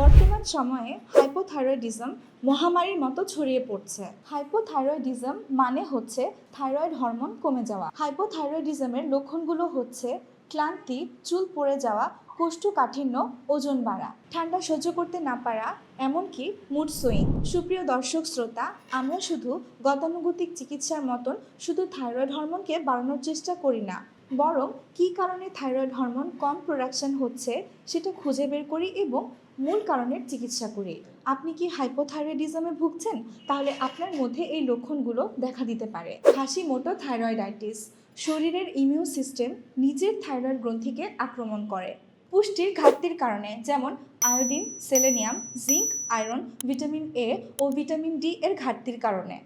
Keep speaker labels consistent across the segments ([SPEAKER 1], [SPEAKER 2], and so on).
[SPEAKER 1] বর্তমান সময়ে হাইপোথাইরয়েডিজম মহামারীর মতো ছড়িয়ে পড়ছে। হাইপোথাইরয়েডিজম মানে হচ্ছে থাইরয়েড হরমোন কমে যাওয়া। হাইপোথাইরয়েডিজমের লক্ষণগুলো হচ্ছে ক্লান্তি, চুল পড়ে যাওয়া, কোষ্ঠকাঠিন্য, ওজন বাড়া। ঠান্ডা সহ্য করতে না পারা, এমনকি মুড সুইং সুপ্রিয় দর্শক শ্রোতা আমরা শুধু গতানুগতিক চিকিৎসার মতন শুধু থাইরয়েড হরমোনকে বাড়ানোর চেষ্টা করি না বরং কী কারণে থাইরয়েড হরমোন কম প্রোডাকশন হচ্ছে সেটা খুঁজে বের করি এবং মূল কারণের চিকিৎসা করি। আপনি কি হাইপোথাইরয়েডিজমে ভুগছেন? তাহলে আপনার মধ্যে এই লক্ষণগুলো দেখা দিতে পারে। হাসি মোটো থাইরয়েডাইটিস, শরীরের ইমিউন সিস্টেম নিজের থাইরয়েড গ্রন্থিকে আক্রমণ করে। পুষ্টির ঘাটতির কারণে যেমন iodine, selenium, zinc, iron, vitamin A O vitamin D এর ঘাটতির কারণে।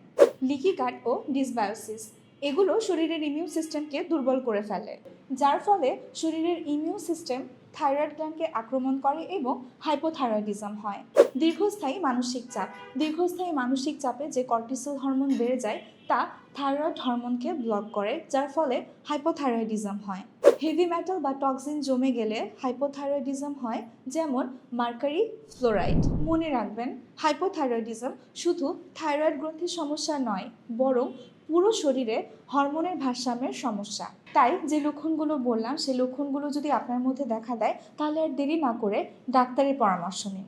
[SPEAKER 1] লিকি গাট ও ডিসবায়োসিস এগুলো শরীরের ইমিউন সিস্টেমকে দুর্বল করে ফেলে, যার ফলে শরীরের ইমিউন সিস্টেম থাইরয়েড গ্ল্যান্ডকে আক্রমণ করে এবং হাইপোথাইরয়েডিজম হয়। দীর্ঘস্থায়ী মানসিক চাপ, দীর্ঘস্থায়ী মানসিক চাপে যে কর্টিসল হরমোন বেড়ে যায়, তা থাইরয়েড হরমোনকে ব্লক করে, যার ফলে হাইপোথাইরয়েডিজম হয়। হেভি মেটাল বা টক্সিন জমে গেলে হাইপোথাইরয়েডিজম হয়, যেমন মার্কারি ফ্লোরাইড মনে রাখবেন হাইপোথাইরয়েডিজম শুধু থাইরয়েড গ্রন্থির সমস্যা নয়, বরং পুরো শরীরে হরমোনের ভারসাম্যের সমস্যা। তাই যে লক্ষণগুলো বললাম সেই লক্ষণগুলো যদি আপনার মধ্যে দেখা দেয়, তাহলে আর দেরি না করে ডাক্তারের পরামর্শ নিন।